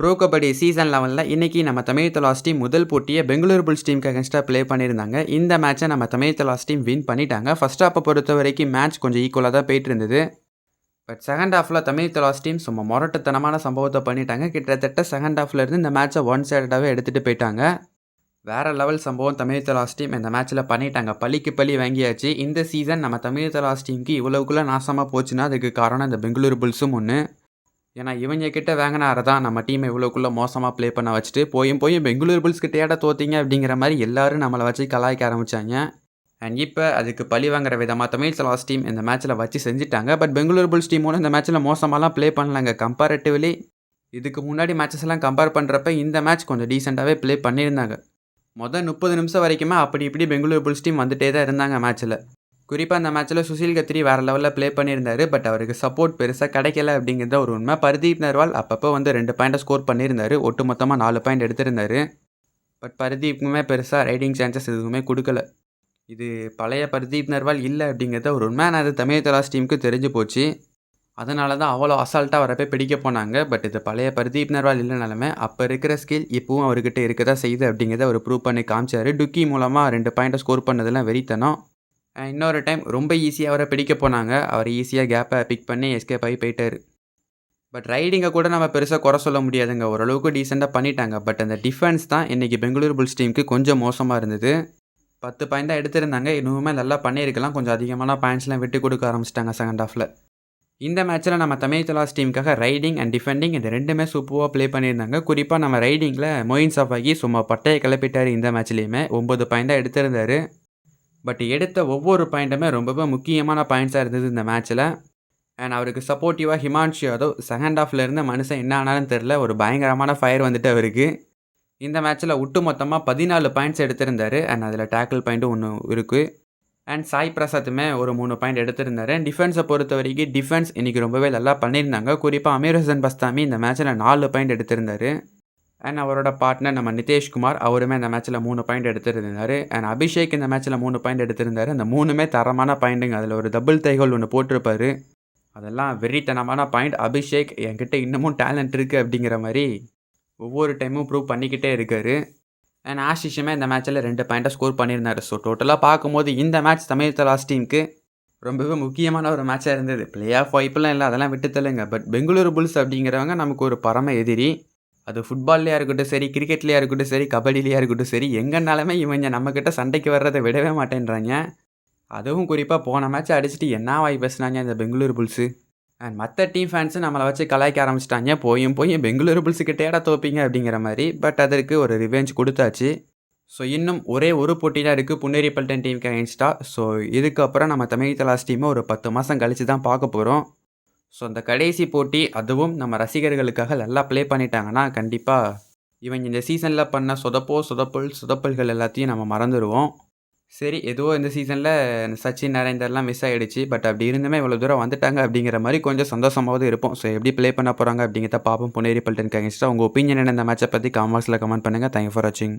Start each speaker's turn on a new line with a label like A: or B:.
A: Bro kabaddi season லெவனில் இன்றைக்கி நம்ம தமிழ் தலாஸ் டீம் முதல் போட்டியை பெங்களூரு புல்ஸ் டீமுக்கு அகேன்ஸ்டாக ப்ளே பண்ணியிருந்தாங்க. இந்த மேட்சை நம்ம தமிழ் தலாஸ் டீம் வின் பண்ணிட்டாங்க. ஃபஸ்ட் ஹாப்பை பொறுத்த வரைக்கும் மேட்ச் கொஞ்சம் ஈக்குவலாக தான் போயிட்டு இருந்தது. பட் செகண்ட் ஹாஃபில் தமிழ் தலாஸ் டீம் சும்மா முரட்டுத்தனமான சம்பவத்தை பண்ணிட்டாங்க. கிட்டத்தட்ட செகண்ட் ஹாஃப்ல இருந்து இந்த மேட்ச்சை ஒன் சைடடாகவே எடுத்துகிட்டு போயிட்டாங்க. வேறு லெவல் சம்பவம் தமிழ் தலாஸ் டீம் இந்த மேட்ச்சில் பண்ணிட்டாங்க. பள்ளிக்கு பழி வாங்கியாச்சு. இந்த சீசன் நம்ம தமிழ் தலாஸ் டீமுக்கு இவ்வளவுக்குள்ளே நாசமாக போச்சுன்னா அதுக்கு காரணம் இந்த பெங்களூரு புல்ஸும் ஒன்று ஏன்னா இவங்க கிட்ட வாங்கினார தான் நம்ம டீமை இவ்வளோக்குள்ளே மோசமாக ப்ளே பண்ண வச்சுட்டு போயும் போய் பெங்களூர் புல்ஸ் கிட்டையாட தோத்தீங்க அப்படிங்கிற மாதிரி எல்லாரும் நம்மளை வச்சு கலாய்க்க ஆரம்பித்தாங்க அண்ட் இப்போ அதுக்கு பழி வாங்குற விதமாக தமிழ் சலாஸ் டீம் இந்த மேட்ச்சில் வச்சு செஞ்சுட்டாங்க. பட் பெங்களூர் புல்ஸ் டீமோட இந்த மேட்ச்சில் மோசமாலாம் ப்ளே பண்ணலாங்க கம்பேரட்டிவ்லி இதுக்கு முன்னாடி மேட்சஸ் கம்பேர் பண்ணுறப்ப இந்த மேட்ச் கொஞ்சம் டீசெண்டாகவே ப்ளே பண்ணியிருந்தாங்க. மொதல் முப்பது நிமிஷம் வரைக்குமே அப்படி இப்படி பெங்களூர் புல்ஸ் டீம் வந்துகிட்டே தான் இருந்தாங்க மேட்ச்சில் குறிப்பாக அந்த மேட்ச்சில் சுசில் கத்ரி வேறு லெவலில் ப்ளே பண்ணியிருந்தார் பட் அவருக்கு சப்போர்ட் பெருசாக கிடைக்கல அப்படிங்கிறத ஒரு உண்மை. பர்தீப் நர்வால் அப்பப்போ வந்து ரெண்டு பாயிண்ட்டை ஸ்கோர் பண்ணியிருந்தார் ஒட்டு மொத்தமாக நாலு பாயிண்ட் எடுத்திருந்தார். பட் பர்தீப்புக்குமே பெருசாக ரைடிங் சான்சஸ் எதுவுமே கொடுக்கல. இது பழைய பர்தீப் நர்வால் இல்லை அப்படிங்கிறத ஒரு உண்மை. ஆனால் அது தமிழ் தலாஸ் டீமுக்கு தெரிஞ்சு போச்சு. அதனால தான் அவ்வளோ அசால்ட்டாக வரப்போ பிடிக்க போனாங்க. பட் இது பழைய பர்தீப் நர்வால் இல்லைனாலுமே அப்போ இருக்கிற ஸ்கில் இப்போவும் அவர்கிட்ட இருக்க தான் செய்யுது அப்படிங்கிறத அவர் ப்ரூவ் பண்ணி காமிச்சார். டுக்கி மூலமாக ரெண்டு பாயிண்ட்டை ஸ்கோர் பண்ணதெல்லாம் வெறித்தனம். இன்னொரு டைம் ரொம்ப ஈஸியாக அவரை பிடிக்க போனாங்க. அவர் ஈஸியாக கேப்பை பிக் பண்ணி எஸ்கேப் ஆகி போயிட்டார். பட் ரைடிங்கை கூட நம்ம பெருசாக குறை சொல்ல முடியாதுங்க. ஓரளவுக்கு டீசெண்டாக பண்ணிட்டாங்க. பட் அந்த டிஃபென்ஸ் தான் இன்றைக்கி பெங்களூரு புல்ஸ் டீமுக்கு கொஞ்சம் மோசமாக இருந்தது. பத்து பாயிண்ட் தான் எடுத்திருந்தாங்க. இன்னுமே நல்லா பண்ணியிருக்கலாம். கொஞ்சம் அதிகமான பாயிண்ட்ஸ்லாம் விட்டு கொடுக்க ஆரம்பிச்சிட்டாங்க செகண்ட் ஹாஃபில் இந்த மேட்ச்சில் நம்ம தமிழ் தலாஸ் டீமுக்காக ரைடிங் அண்ட் டிஃபெண்டிங் இது ரெண்டுமே சூப்பராக ப்ளே பண்ணியிருந்தாங்க. குறிப்பாக நம்ம ரைடிங்கில் மொயின் சஃபாகி சும்மா பட்டையை கிளப்பிட்டார் இந்த மேட்ச்லேயுமே ஒம்பது பாயிண்ட் தான் எடுத்திருந்தார். பட் எடுத்த ஒவ்வொரு பாயிண்ட்டுமே ரொம்பவே முக்கியமான பாயிண்ட்ஸாக இருந்தது இந்த மேட்ச்சில் அண்ட் அவருக்கு சப்போர்ட்டிவாக ஹிமான்ஷு யாதவ் செகண்ட் ஹாஃபில் இருந்த மனுஷன் என்ன ஆனாலும் தெரில ஒரு பயங்கரமான ஃபயர் வந்துட்டு அவருக்கு. இந்த மேட்ச்சில் ஒட்டு மொத்தமாக பதினாலு பாயிண்ட்ஸ் எடுத்திருந்தார். அண்ட் அதில் டேக்கிள் பாயிண்ட்டும் ஒன்று இருக்குது அண்ட் சாய் பிரசாத்துமே ஒரு மூணு பாயிண்ட் எடுத்திருந்தாரு. டிஃபென்ஸை பொறுத்த வரைக்கும் டிஃபென்ஸ் இன்றைக்கி ரொம்பவே நல்லா பண்ணியிருந்தாங்க. குறிப்பாக அமீர் ஹசன் பஸ்தாமி இந்த மேட்ச்சில் நாலு பாயிண்ட் எடுத்திருந்தாரு. அண்ட் அவரோட பார்ட்னர் நம்ம நிதேஷ்குமார் அவருமே இந்த மேட்ச்சில் மூணு பாயிண்ட் எடுத்திருந்தார். அண்ட் அபிஷேக் இந்த மேட்ச்சில் மூணு பாயிண்ட் எடுத்திருந்தார். அந்த மூணுமே தரமான பாயிண்ட்டுங்க அதில் ஒரு டபுள் தைகோல் ஒன்று போட்டிருப்பாரு. அதெல்லாம் வெறித்தனமான பாயிண்ட் அபிஷேக் என்கிட்ட இன்னமும் டேலண்ட் இருக்குது அப்படிங்கிற மாதிரி ஒவ்வொரு டைமும் ப்ரூவ் பண்ணிக்கிட்டே இருக்கார். அண்ட் ஆஷிஷுமே இந்த மேட்ச்சில் ரெண்டு பாயிண்ட்டை ஸ்கோர் பண்ணியிருந்தார். ஸோ டோட்டலாக பார்க்கும்போது இந்த மேட்ச் தமிழ் தலாஸ் டீமுக்கு ரொம்பவே முக்கியமான ஒரு மேட்சாக இருந்தது. பிளே ஆஃப் வாய்ப்பெல்லாம் இல்லை. அதெல்லாம் விட்டு தள்ளுங்க பட் பெங்களூரு புல்ஸ் அப்படிங்கிறவங்க நமக்கு ஒரு பரம எதிரி. அது ஃபுட்பால்லையாக இருக்கட்டும் சரி கிரிக்கெட்லையாக இருக்கட்டும் சரி கபடிலையாக இருக்கட்டும் சரி எங்கேனாலுமே இவங்க நம்மக்கிட்ட சண்டைக்கு வர்றதை விடவே மாட்டேன்றாங்க. அதுவும் குறிப்பாக போன மேட்ச்சை அடிச்சுட்டு என்ன வாய் பேசுனாங்க இந்த பெங்களூரு புல்ஸு? அண்ட் மற்ற டீம் ஃபேன்ஸு நம்மளை வச்சு கலாய்க்க ஆரம்பிச்சிட்டாங்க. போயும் போய் பெங்களூரு புல்ஸுக்கிட்டேடா தோப்பீங்க அப்படிங்கிற மாதிரி. பட் அதற்கு ஒரு ரிவெஞ்ச் கொடுத்தாச்சு. ஸோ இன்னும் ஒரே ஒரு போட்டி தான் இருக்குது புன்னேரி பல்டன் டீமுக்கு அகேன்ஸ்டாக ஸோ இதுக்கப்புறம் நம்ம தமிழ் தலாஸ் டீமை ஒரு பத்து மாதம் கழித்து தான் பார்க்க போகிறோம் ஸோ அந்த கடைசி போட்டி அதுவும் நம்ம ரசிகர்களுக்காக நல்லா ப்ளே பண்ணிட்டாங்கன்னா கண்டிப்பாக இவங்க இந்த சீசனில் பண்ண சொதப்போ சொதப்பல் சொதப்பல்கள் எல்லாத்தையும் நம்ம மறந்துடுவோம் சரி எதுவோ இந்த சீசனில் சச்சின் நரேந்தர்லாம் மிஸ் ஆகிடுச்சு பட் அப்படி இருந்துமே இவ்வளோ தூரம் வந்துட்டாங்க அப்படிங்கிற மாதிரி கொஞ்சம் சந்தோஷமாவது இருப்போம். ஸோ எப்படி ப்ளே பண்ண போகிறாங்க அப்படிங்கிறத பார்ப்போம் புனேரி பல்டன் கேங்ஸ்டா உங்கள் ஒப்பீனியன் என்ன? இந்த மேட்சை பற்றி காமர்ஸில் கமெண்ட் பண்ணுங்கள் தேங்க்யூ ஃபார் வாட்சிங்